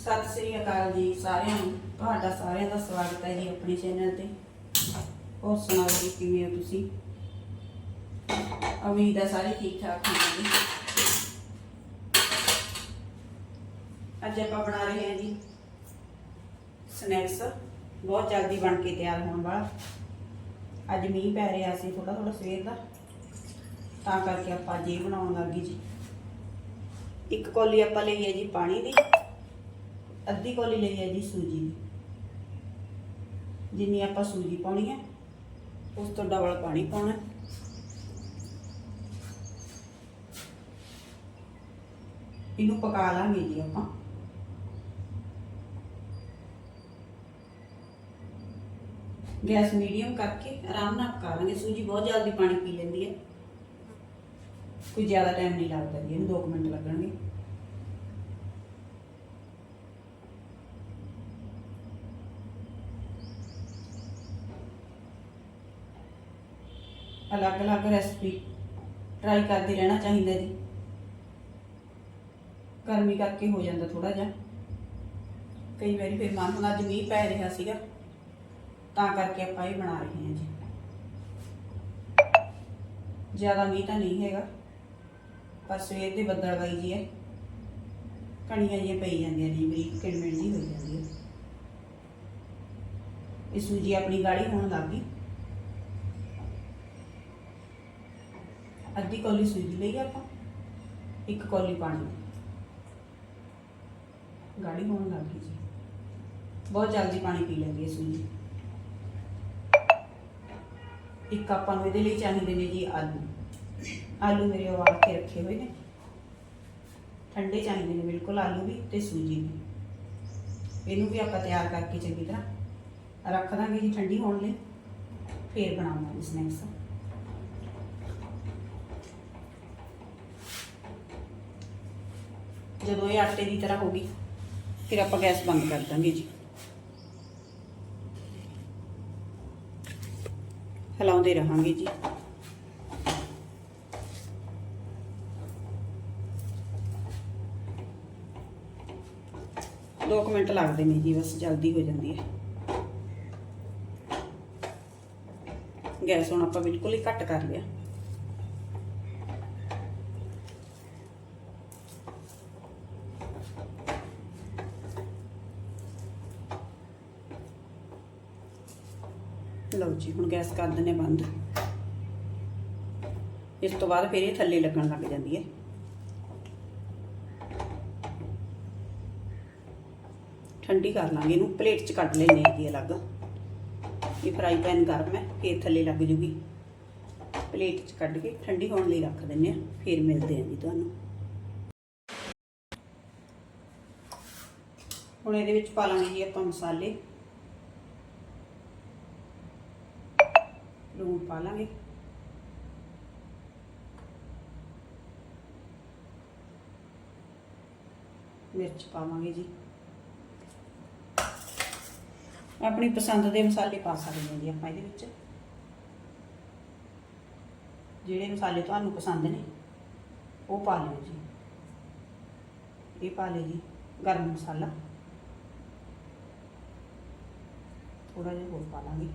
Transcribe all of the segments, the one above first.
ਸਤਿ ਸ੍ਰੀ ਅਕਾਲ ਜੀ ਸਾਰਿਆਂ ਨੂੰ। ਤੁਹਾਡਾ ਸਾਰਿਆਂ ਦਾ ਸਵਾਗਤ ਹੈ ਜੀ ਆਪਣੇ ਚੈਨਲ ਤੇ। ਹੋਰ ਸੁਣਾਓ ਜੀ, ਕਿਵੇਂ ਹੋ ਤੁਸੀਂ? ਉਮੀਦ ਹੈ ਸਾਰੇ ਠੀਕ ਠਾਕ ਹੋਣਗੇ। ਅੱਜ ਆਪਾਂ ਬਣਾ ਰਹੇ ਹਾਂ ਜੀ ਸਨੈਕਸ ਬਹੁਤ ਜਲਦੀ ਬਣ ਕੇ ਤਿਆਰ ਹੋਣ ਵਾਲਾ। ਅੱਜ ਮੀਂਹ ਪੈ ਰਿਹਾ ਸੀ ਥੋੜਾ ਥੋੜਾ ਸਵੇਰ ਦਾ। ਤਾਂ ਕਰਕੇ ਆਪਾਂ ਅੱਜ ਇਹ ਬਣਾਉਣ ਲੱਗੀ ਜੀ। ਇੱਕ ਕੌਲੀ ਆਪਾਂ ਲਈ ਹੈ ਜੀ ਪਾਣੀ ਦੀ। ਅੱਧੀ ਕੌਲੀ ਲਈ ਹੈ ਜੀ ਸੂਜੀ ਦੀ। ਜਿੰਨੀ ਆਪਾਂ ਸੂਜੀ ਪਾਉਣੀ ਹੈ, ਉਸ ਤੋਂ ਡਬਲ ਪਾਣੀ ਪਾਉਣਾ ਇਹਨੂੰ ਪਕਾ ਲਾਂਗੇ ਜੀ ਆਪਾਂ। ਗੈਸ ਮੀਡੀਅਮ ਕਰਕੇ ਆਰਾਮ ਨਾਲ ਪਕਾ ਲਾਂਗੇ। ਸੂਜੀ ਬਹੁਤ ਜਲਦੀ ਪਾਣੀ ਪੀ ਲੈਂਦੀ ਹੈ। ਕੋਈ ਜ਼ਿਆਦਾ ਟਾਈਮ ਨਹੀਂ ਲੱਗਦਾ ਜੀ, ਇਹਨੂੰ 2 ਮਿੰਟ ਲੱਗਣਗੇ। ਅਲੱਗ-ਅਲੱਗ ਰੈਸਪੀ ਟਰਾਈ ਕਰਦੇ ਰਹਿਣਾ ਚਾਹੀਦਾ ਜੀ। ਗਰਮੀ ਕਰਕੇ ਹੋ ਜਾਂਦਾ ਥੋੜਾ ਜਿਹਾ। ਕਈ ਵਾਰੀ ਫਿਰ ਮਨ ਹੁਣ ਅੱਜ ਮੀਂਹ ਪੈ ਰਿਹਾ ਸੀਗਾ, ਤਾਂ ਕਰਕੇ ਆਪਾਂ ਇਹ ਬਣਾ ਰਹੇ ਹਾਂ ਜੀ। ਜ਼ਿਆਦਾ ਮੀਂਹ ਤਾਂ ਨਹੀਂ ਹੈਗਾ, ਪਰ ਸਵੇਰ ਦੇ ਬੱਦਲਵਾਈ ਜੀ ਹੈ। ਕਣੀਆਂ ਜਿਹੀਆਂ ਪਈ ਜਾਂਦੀਆਂ ਨੇ ਬਰੀਕ ਕਿਣਮਿਣ ਜੀ ਹੋ ਜਾਂਦੀ ਹੈ। ਇਹ ਸੂਜੀ ਆਪਣੀ ਗਾੜੀ ਹੋਣ ਲੱਗ ਗਈ। ਅੱਧੀ ਕੌਲੀ ਸੂਜੀ ਲਈ ਆਪਾਂ, ਇੱਕ ਕੌਲੀ ਪਾਣੀ। ਦੀ ਗਾੜੀ ਹੋਣ ਲੱਗ ਗਈ ਜੀ। ਬਹੁਤ ਜਲਦੀ ਪਾਣੀ ਪੀ ਲੈਂਦੀ ਹੈ ਸੂਜੀ। ਇੱਕ ਆਪਾਂ ਨੂੰ ਇਹਦੇ ਲਈ ਚਾਹੀਦੇ ਨੇ ਜੀ ਆਲੂ। ਆਲੂ ਮੇਰੇ ਉਬਾਲ ਕੇ ਰੱਖੇ ਹੋਏ ਨੇ। ਠੰਡੇ ਚਾਹੀਦੇ ਨੇ ਬਿਲਕੁਲ ਆਲੂ ਵੀ ਤੇ ਸੂਜੀ ਵੀ। ਇਹਨੂੰ ਵੀ ਆਪਾਂ ਤਿਆਰ ਕਰਕੇ ਚੰਗੀ ਤਰ੍ਹਾਂ ਰੱਖ ਦਾਂਗੇ ਜੀ ਠੰਡੀ ਹੋਣ ਲਈ। ਫੇਰ ਬਣਾਵਾਂਗੇ ਸਨੈਕਸ ਜਦੋਂ ਇਹ ਆਟੇ ਦੀ ਤਰ੍ਹਾਂ ਹੋ ਗਈ, ਫਿਰ ਆਪਾਂ ਗੈਸ ਬੰਦ ਕਰ ਦਾਂਗੇ ਜੀ। ਹਿਲਾਉਂਦੇ ਰਹਾਂਗੇ ਜੀ। ਦੋ ਕੁ ਮਿੰਟ ਲੱਗਦੇ ਨੇ ਜੀ, ਬਸ ਜਲਦੀ ਹੋ ਜਾਂਦੀ ਹੈ। ਗੈਸ ਹੁਣ ਆਪਾਂ ਬਿਲਕੁਲ ਹੀ ਘੱਟ ਕਰ ਲਿਆ। ਲਓ ਜੀ, ਹੁਣ ਗੈਸ ਕਰ ਦਿੰਨੇ ਬੰਦ। ਇਸ ਤੋਂ ਬਾਅਦ ਫਿਰ ਇਹ ਥੱਲੇ ਲੱਗਣ ਲੱਗ ਜਾਂਦੀ ਹੈ। ਠੰਡੀ ਕਰ ਲਾਂਗੇ ਇਹਨੂੰ, ਪਲੇਟ 'ਚ ਕੱਢ ਲੈਣੇ ਹੈਗੀ ਅਲੱਗ। ਇਹ ਫਰਾਈ ਪੈਨ ਗਰਮ ਹੈ, ਫਿਰ ਥੱਲੇ ਲੱਗ ਜੂਗੀ। ਪਲੇਟ 'ਚ ਕੱਢ ਕੇ ਠੰਡੀ ਹੋਣ ਲਈ ਰੱਖ ਦਿੰਨੇ ਆ ਫਿਰ ਮਿਲਦੇ ਆ ਜੀ ਤੁਹਾਨੂੰ। ਹੁਣ ਇਹਦੇ ਵਿੱਚ ਪਾ ਲਾਂਗੇ ਜੀ ਆਪਾਂ ਮਸਾਲੇ। ਲੂਣ ਪਾ ਲਾਂਗੇ। ਮਿਰਚ ਪਾਵਾਂਗੇ ਜੀ। ਆਪਣੀ ਪਸੰਦ ਦੇ ਮਸਾਲੇ ਪਾ ਸਕਦੇ ਹਾਂ ਜੀ ਆਪਾਂ ਇਹਦੇ ਵਿੱਚ। ਜਿਹੜੇ ਮਸਾਲੇ ਤੁਹਾਨੂੰ ਪਸੰਦ ਨੇ, ਉਹ ਪਾ ਲਿਓ ਜੀ। ਇਹ ਪਾ ਲਿਓ ਜੀ, ਗਰਮ ਮਸਾਲਾ। ਥੋੜਾ ਜਿਹਾ ਹੋਰ ਪਾ ਲਾਂਗੇ।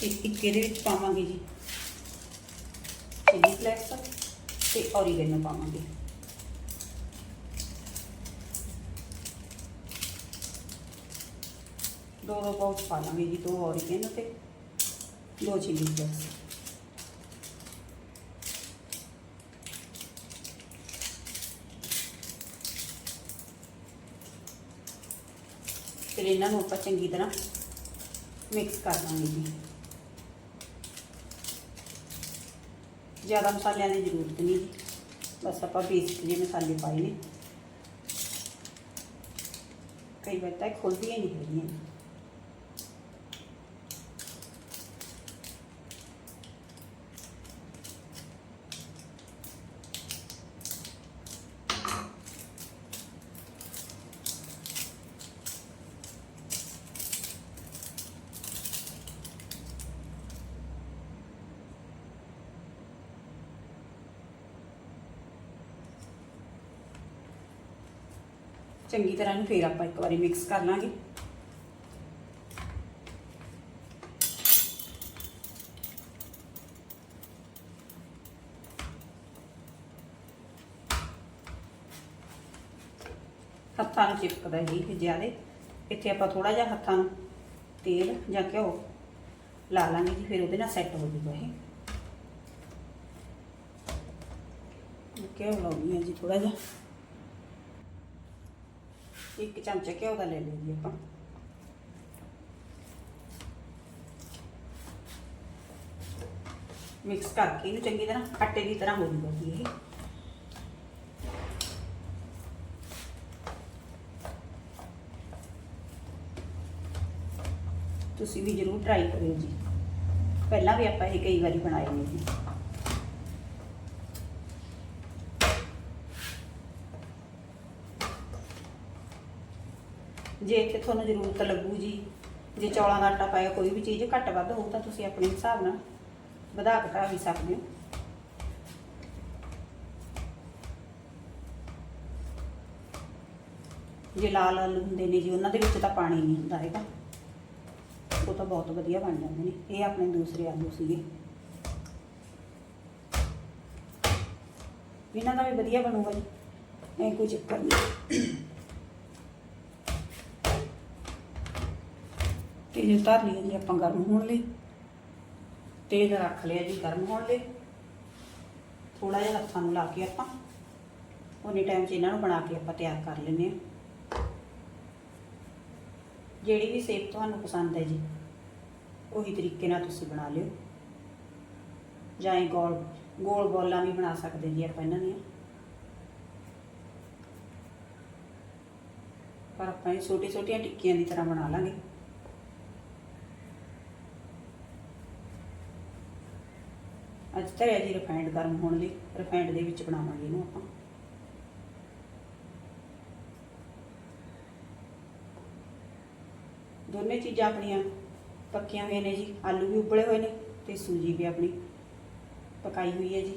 ਤੇ ਇੱਕ ਇਹਦੇ ਵਿੱਚ ਪਾਵਾਂਗੇ ਜੀ ਚਿੱਲੀ ਫਲੈਕਸ ਤੇ ਔਰੀਗੈਨੋ ਪਾਵਾਂਗੇ। ਦੋ ਦੋ ਪਾਉਚ ਪਾ ਲਾਂਗੇ ਜੀ, ਦੋ ਔਰੀਗੈਨੋ ਤੇ ਦੋ ਚਿਲੀ ਫਲੈਕਸ। ਫਿਰ ਇਹਨਾਂ ਨੂੰ ਆਪਾਂ ਚੰਗੀ ਤਰ੍ਹਾਂ ਮਿਕਸ ਕਰ ਲਾਂਗੇ ਜੀ। ਜ਼ਿਆਦਾ ਮਸਾਲਿਆਂ ਦੀ ਜ਼ਰੂਰਤ ਨਹੀਂ ਜੀ। ਬਸ ਆਪਾਂ ਬੇਸਿਕ ਜਿਹੇ ਮਸਾਲੇ ਪਾਏ ਨੇ। ਕਈ ਵਾਰ ਤਾਂ ਖੁੱਲਦੀਆਂ ਨਹੀਂ ਹੈਗੀਆਂ। ਚੰਗੀ ਤਰ੍ਹਾਂ ਨੂੰ ਫੇਰ ਆਪਾਂ ਇੱਕ ਵਾਰੀ ਮਿਕਸ ਕਰ ਲਾਂਗੇ। ਹੱਥਾਂ ਨੂੰ ਚਿਪਕਦਾ ਜੀ ਇਹ ਜ਼ਿਆਦੇ। ਇੱਥੇ ਆਪਾਂ ਥੋੜਾ ਜਿਹਾ ਹੱਥਾਂ ਨੂੰ ਤੇਲ ਜਾਂ ਘਿਓ ਲਾ ਲਾਂਗੇ ਜੀ, ਫਿਰ ਉਹਦੇ ਨਾਲ ਸੈੱਟ ਹੋ ਜੂਗਾ ਇਹ। ਘਿਓ ਲਾਉਣੀ ਹੈ ਜੀ ਥੋੜਾ ਜਿਹਾ। ਇੱਕ ਚਮਚਾ ਘਿਓ ਦਾ ਲੈ ਲਿਓ ਜੀ ਆਪਾਂ ਮਿਕਸ ਕਰਕੇ ਇਹਨੂੰ ਚੰਗੀ ਤਰ੍ਹਾਂ ਆਟੇ ਦੀ ਤਰ੍ਹਾਂ ਹੋ ਜੂਗਾ ਜੀ ਇਹ ਤੁਸੀਂ ਵੀ ਜ਼ਰੂਰ ਟਰਾਈ ਕਰਿਓ ਜੀ ਪਹਿਲਾਂ ਵੀ ਆਪਾਂ ਇਹ ਕਈ ਵਾਰੀ ਬਣਾਏ ਨੇ ਜੀ ਜੇ ਇੱਥੇ ਤੁਹਾਨੂੰ ਜ਼ਰੂਰਤ ਲੱਗੂ ਜੀ, ਜੇ ਚੌਲਾਂ ਦਾ ਆਟਾ ਪਾਇਆ ਕੋਈ ਵੀ ਚੀਜ਼ ਘੱਟ ਵੱਧ ਹੋਊ ਤਾਂ ਤੁਸੀਂ ਆਪਣੇ ਹਿਸਾਬ ਨਾਲ ਵਧਾ ਘਟਾ ਵੀ ਸਕਦੇ ਹੋ। ਜੇ ਲਾਲ ਆਲੂ ਹੁੰਦੇ ਨੇ ਜੀ, ਉਹਨਾਂ ਦੇ ਵਿੱਚ ਤਾਂ ਪਾਣੀ ਨਹੀਂ ਹੁੰਦਾ ਹੈਗਾ। ਉਹ ਤਾਂ ਬਹੁਤ ਵਧੀਆ ਬਣ ਜਾਂਦੇ ਨੇ। ਇਹ ਆਪਣੇ ਦੂਸਰੇ ਆਲੂ ਸੀਗੇ। ਇਹਨਾਂ ਦਾ ਵੀ ਵਧੀਆ ਬਣੂਗਾ ਜੀ। ਇਹ ਕੋਈ ਚੱਕਰ ਨਹੀਂ। ਤੇਲ ਧਰ ਲਿਆ ਜੀ ਆਪਾਂ ਗਰਮ ਹੋਣ ਲਈ। ਤੇਲ ਰੱਖ ਲਿਆ ਜੀ ਗਰਮ ਹੋਣ ਲਈ। ਥੋੜਾ ਜਿਹਾ ਹੱਥਾਂ ਨੂੰ ਲਾ ਕੇ ਆਪਾਂ। ਉਹਨੇ ਟਾਈਮ 'ਚ ਇਹਨਾਂ ਨੂੰ ਬਣਾ ਕੇ ਆਪਾਂ ਤਿਆਰ ਕਰ ਲੈਂਦੇ ਹਾਂ। ਜਿਹੜੀ ਵੀ ਸ਼ੇਪ ਤੁਹਾਨੂੰ ਪਸੰਦ ਹੈ ਜੀ, ਉਹੀ ਤਰੀਕੇ ਨਾਲ ਤੁਸੀਂ ਬਣਾ ਲਿਓ। ਜਾਂ ਇਹ ਗੋਲ ਗੋਲ ਬੋਲਾਂ ਵੀ ਬਣਾ ਸਕਦੇ ਜੀ ਆਪਾਂ ਇਹਨਾਂ ਦੀਆਂ। ਪਰ ਆਪਾਂ ਇਹ ਛੋਟੀ ਛੋਟੀਆਂ ਟਿੱਕੀਆਂ ਦੀ ਤਰ੍ਹਾਂ ਬਣਾ ਲਾਂਗੇ। ਧਰਿਆ ਜੀ ਰਿਫਾਈਂਡ ਗਰਮ ਹੋਣ ਲਈ ਰਿਫਾਈਂਡ ਦੇ ਵਿੱਚ ਬਣਾਵਾਂਗੇ ਇਹਨੂੰ ਆਪਾਂ। ਦੋਨੇ ਚੀਜ਼ਾਂ ਆਪਣੀਆਂ ਪੱਕੀਆਂ ਹੋਈਆਂ ਨੇ ਜੀ, ਆਲੂ ਵੀ ਉਬਲੇ ਹੋਏ ਨੇ ਤੇ ਸੂਜੀ ਵੀ ਆਪਣੀ ਪਕਾਈ ਹੋਈ ਹੈ ਜੀ।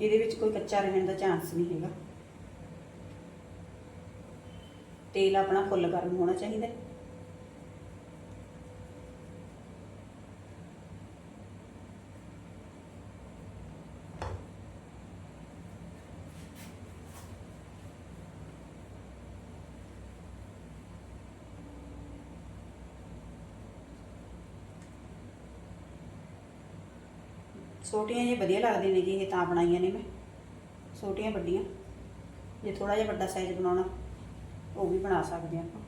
ਇਹਦੇ ਵਿੱਚ ਕੋਈ ਕੱਚਾ ਰਹਿਣ ਦਾ ਚਾਂਸ ਨਹੀਂ ਹੈਗਾ। ਤੇਲ ਆਪਣਾ ਫੁੱਲ ਗਰਮ ਹੋਣਾ ਚਾਹੀਦਾ ਛੋਟੀਆਂ ਜਿਹੀਆਂ ਵਧੀਆ ਲੱਗਦੀਆਂ ਨੇ ਜੀ ਇਹ ਤਾਂ ਬਣਾਈਆਂ ਨੇ ਮੈਂ। ਛੋਟੀਆਂ ਵੱਡੀਆਂ। ਜੇ ਥੋੜਾ ਜਿਹਾ ਵੱਡਾ ਸਾਈਜ਼ ਬਣਾਉਣਾ, ਉਹ ਵੀ ਬਣਾ ਸਕਦੇ ਆਪਾਂ।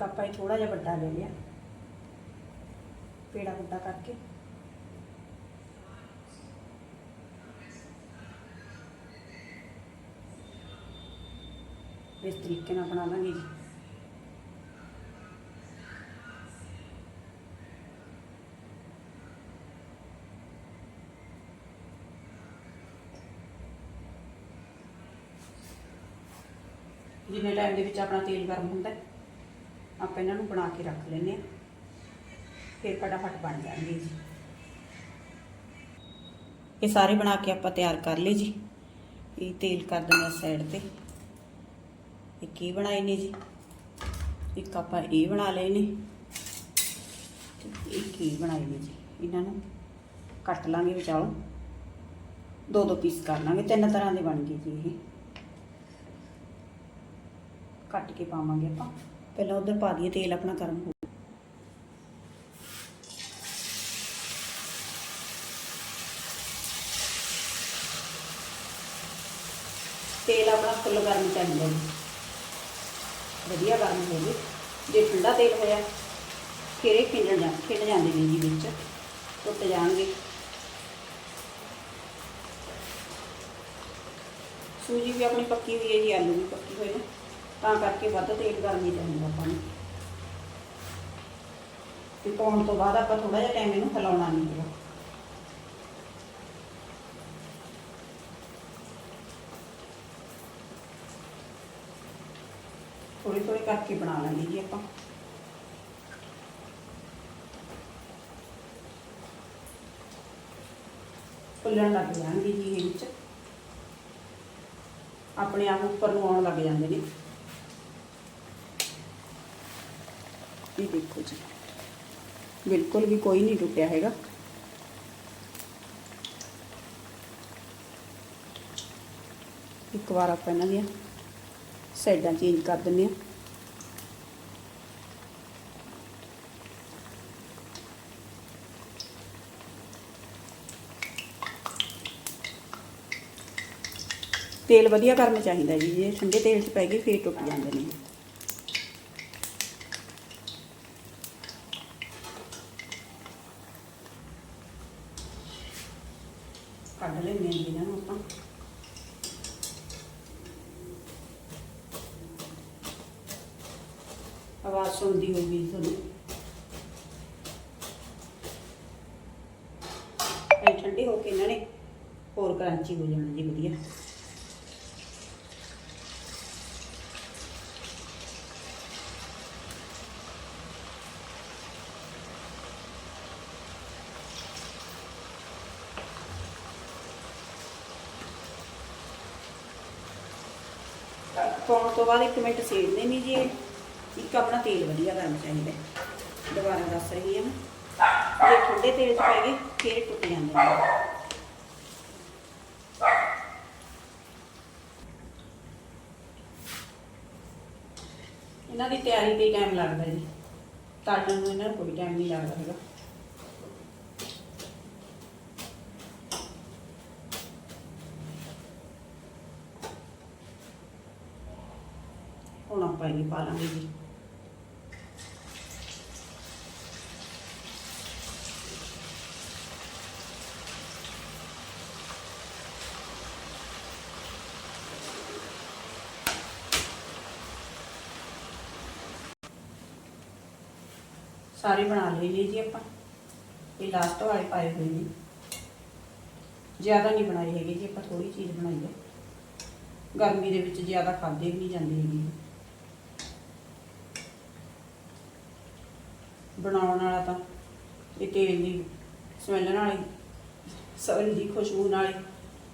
ਇੱਕ ਆਪਾਂ ਇਹ ਥੋੜਾ ਜਿਹਾ ਵੱਡਾ ਲੈ ਲਿਆ ਪੇੜਾ ਵੱਡਾ ਕਰਕੇ ਇਸ ਤਰੀਕੇ ਨਾਲ ਬਣਾ ਲਾਂਗੇ ਜੀ ਜਿੰਨੇ ਟਾਈਮ ਦੇ ਵਿੱਚ ਆਪਣਾ ਤੇਲ ਗਰਮ ਹੁੰਦਾ ਹੈ, ਆਪਾਂ ਇਹਨਾਂ ਨੂੰ ਬਣਾ ਕੇ ਰੱਖ ਲੈਂਦੇ ਹਾਂ। ਫਿਰ ਫਟਾਫਟ ਬਣ ਜਾਣਗੇ ਜੀ। ਇਹ ਸਾਰੇ ਬਣਾ ਕੇ ਆਪਾਂ ਤਿਆਰ ਕਰ ਲਏ ਜੀ। ਇਹ ਤੇਲ ਕਰ ਦਿੰਦੇ ਆ ਸਾਈਡ ਤੇ ਇਹ ਕੀ ਬਣਾਏ ਨੇ ਜੀ। ਇੱਕ ਆਪਾਂ ਇਹ ਬਣਾ ਲਏ ਨੇ। ਇਹ ਕੀ ਬਣਾਏ ਨੇ ਜੀ। ਇਹਨਾਂ ਨੂੰ ਕੱਟ ਲਾਂਗੇ ਵਿਚਾਲੋ। ਦੋ ਦੋ ਪੀਸ ਕਰ ਲਾਂਗੇ। ਤਿੰਨ ਤਰ੍ਹਾਂ ਦੇ ਬਣ ਗਏ ਜੀ ਇਹ। ਕੱਟ ਕੇ ਪਾਵਾਂਗੇ ਆਪਾਂ। ਪਹਿਲਾਂ ਉਧਰ ਪਾ ਦਈਏ, ਤੇਲ ਆਪਣਾ ਗਰਮ ਹੋ ਤੇਲ ਆਪਣਾ ਫੁੱਲ ਗਰਮ ਚਾਹੀਦਾ ਵਧੀਆ ਗਰਮ ਹੋ ਜੇ ਜੇ ਠੰਡਾ ਤੇਲ ਹੋਇਆ, ਫਿਰ ਇਹ ਖਿੰਡ ਜਾ ਖਿੰਡ ਜਾਂਦੇ ਨੇ ਜੀ ਵਿੱਚ। ਟੁੱਟ ਜਾਣਗੇ। ਸੂਜੀ ਵੀ ਆਪਣੀ ਪੱਕੀ ਹੋਈ ਹੈ ਜੀ, ਆਲੂ ਵੀ ਪੱਕੀ ਹੋਏ ਨੇ। ਤਾਂ ਕਰਕੇ ਵੱਧ ਤੇਲ ਗਰਮ ਹੀ ਚਾਹੀਦਾ ਆਪਾਂ ਨੂੰ। ਤੇ ਪਾਉਣ ਤੋਂ ਬਾਅਦ ਆਪਾਂ ਥੋੜਾ ਜਿਹਾ ਟਾਈਮ ਇਹਨੂੰ ਹਿਲਾਉਣਾ ਨਹੀਂ ਹੈਗਾ। ਥੋੜੀ ਥੋੜੀ ਕਰਕੇ ਬਣਾ ਲੈਂਦੇ ਜੀ ਆਪਾਂ। ਫੁੱਲਣ ਲੱਗ ਜਾਣਗੇ ਜੀ ਇਹ ਵਿੱਚ। ਆਪਣੇ ਆਪ ਉੱਪਰ ਨੂੰ ਆਉਣ ਲੱਗ ਜਾਂਦੇ ਨੇ। ਇਹ ਦੇਖੋ ਜੀ। ਬਿਲਕੁਲ ਵੀ ਕੋਈ ਨਹੀਂ ਟੁੱਟਿਆ ਹੈਗਾ। ਇੱਕ ਵਾਰ ਆਪਾਂ ਇਹਨਾਂ ਦੀਆਂ ਸਾਈਡਾਂ ਚੇਂਜ ਕਰ ਦਿੰਦੇ ਹਾਂ। ਤੇਲ ਵਧੀਆ ਗਰਮ ਚਾਹੀਦਾ ਜੀ। ਜੇ ਠੰਡੇ ਤੇਲ 'ਚ ਪੈ ਗਏ ਫੇਰ ਟੁੱਟ ਜਾਂਦੇ ਨੇ। ਕੱਢ ਲੈਂਦੇ ਹਾਂ ਇਹਨਾਂ ਨੂੰ ਆਪਾਂ। ਆਵਾਜ਼ ਸੁਣਦੀ ਹੋਊਗੀ ਤੁਹਾਨੂੰ। ਠੰਡੇ ਹੋ ਕੇ ਇਹਨਾਂ ਨੇ ਹੋਰ ਕਰਾਂਚੀ ਹੋ ਜਾਣਾ ਜੀ, ਵਧੀਆ। ਪਾਉਣ ਤੋਂ ਬਾਅਦ 1 ਮਿੰਟ ਸੇੜ ਨਹੀਂ ਜੀ ਇੱਕ ਆਪਣਾ ਤੇਲ ਵਧੀਆ ਗਰਮ ਚਾਹੀਦਾ। ਦੁਬਾਰਾ ਦੱਸ ਰਹੀ ਹਾਂ ਮੈਂ। ਜੇ ਠੰਡੇ ਤੇਲ 'ਚ ਪੈ ਗਏ, ਫਿਰ ਟੁੱਟ ਜਾਂਦੇ ਨੇ। ਇਹਨਾਂ ਦੀ ਤਿਆਰੀ ਤੇ ਟਾਈਮ ਲੱਗਦਾ ਜੀ। ਤਾੜਨ ਨੂੰ ਇਹਨਾਂ ਨੂੰ ਕੋਈ ਟਾਈਮ ਨਹੀਂ ਲੱਗਦਾ ਹੈਗਾ। ਹੁਣ ਆਪਾਂ ਇਹ ਪਾ ਲਾਂਗੇ ਜੀ ਸਾਰੇ ਬਣਾ ਲਏ ਜੀ ਜੀ ਆਪਾਂ ਇਹ ਲਾਸਟ ਵਾਲੇ ਪਾਏ ਹੋਏ ਨੇ ਜ਼ਿਆਦਾ ਨਹੀਂ ਬਣਾਏ ਹੈਗੇ ਜੀ ਆਪਾਂ ਥੋੜੀ ਚੀਜ਼ ਬਣਾਈ ਹੈ ਗਰਮੀ ਦੇ ਵਿੱਚ ਜ਼ਿਆਦਾ ਖਾਦੇ ਵੀ ਨਹੀਂ ਜਾਂਦੇ ਹੈਗੇ ਬਣਾਉਣ ਵਾਲਾ ਤਾਂ ਇਹ ਤੇਲ ਦੀ ਸਮੈਲ ਨਾਲ ਹੀ ਦੀ ਖੁਸ਼ਬੂ ਨਾਲ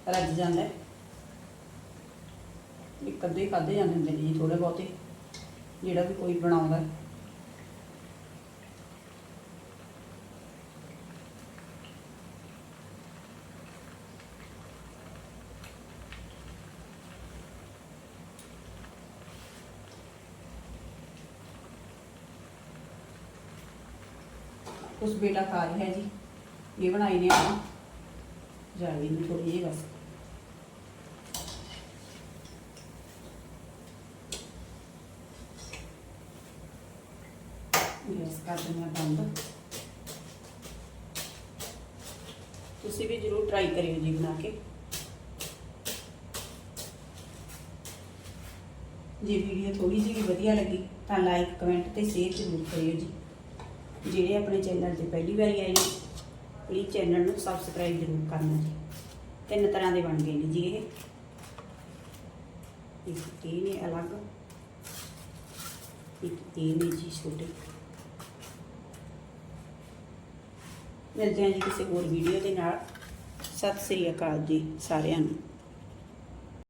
ਰੱਜ ਜਾਂਦਾ ਹੈ। ਇੱਕ ਅੱਧੇ ਖਾਦੇ ਜਾਂਦੇ ਹੁੰਦੇ ਨੇ ਜੀ ਥੋੜੇ ਬਹੁਤੇ, ਜਿਹੜਾ ਵੀ ਕੋਈ ਬਣਾਉਂਦਾ। ਉਸ ਬੇਟਾ ਖਾ ਰਿਹਾ ਹੈ ਜੀ। ਇਹ ਬਣਾਈ ਨੇ ਆਪਾਂ। ਜਾਲੀ ਨੂੰ ਥੋੜੀ ਜਿਹੀ ਬਸ। ਗੈਸ ਕਰ ਦਿੰਦੇ ਹਾਂ ਬੰਦ। ਤੁਸੀਂ ਵੀ ਜ਼ਰੂਰ ਟਰਾਈ ਕਰਿਓ ਜੀ ਬਣਾ ਕੇ। ਜੇ ਵੀਡੀਓ ਥੋੜੀ ਜਿਹੀ ਵੀ ਵਧੀਆ ਲੱਗੀ ਤਾਂ ਲਾਈਕ ਕਮੈਂਟ ਤੇ ਸ਼ੇਅਰ ਜ਼ਰੂਰ ਕਰਿਓ ਜੀ। ਜਿਹੜੇ ਆਪਣੇ ਚੈਨਲ ਤੇ ਪਹਿਲੀ ਵਾਰੀ ਆਏ ਨੇ ਪਲੀਜ਼ ਚੈਨਲ ਨੂੰ ਸਬਸਕ੍ਰਾਈਬ ਜ਼ਰੂਰ ਕਰਨਾ ਜੀ। ਤਿੰਨ ਤਰ੍ਹਾਂ ਦੇ ਬਣ ਗਏ ਨੇ ਜੀ ਇਹ। ਇੱਕ ਇਹ ਨੇ ਅਲੱਗ, ਇੱਕ ਇਹ ਨੇ ਜੀ ਛੋਟੇ। ਮਿਲਦੇ ਹਾਂ ਜੀ ਕਿਸੇ ਹੋਰ ਵੀਡੀਓ ਦੇ ਨਾਲ। ਸਤਿ ਸ੍ਰੀ ਅਕਾਲ ਜੀ ਸਾਰਿਆਂ ਨੂੰ।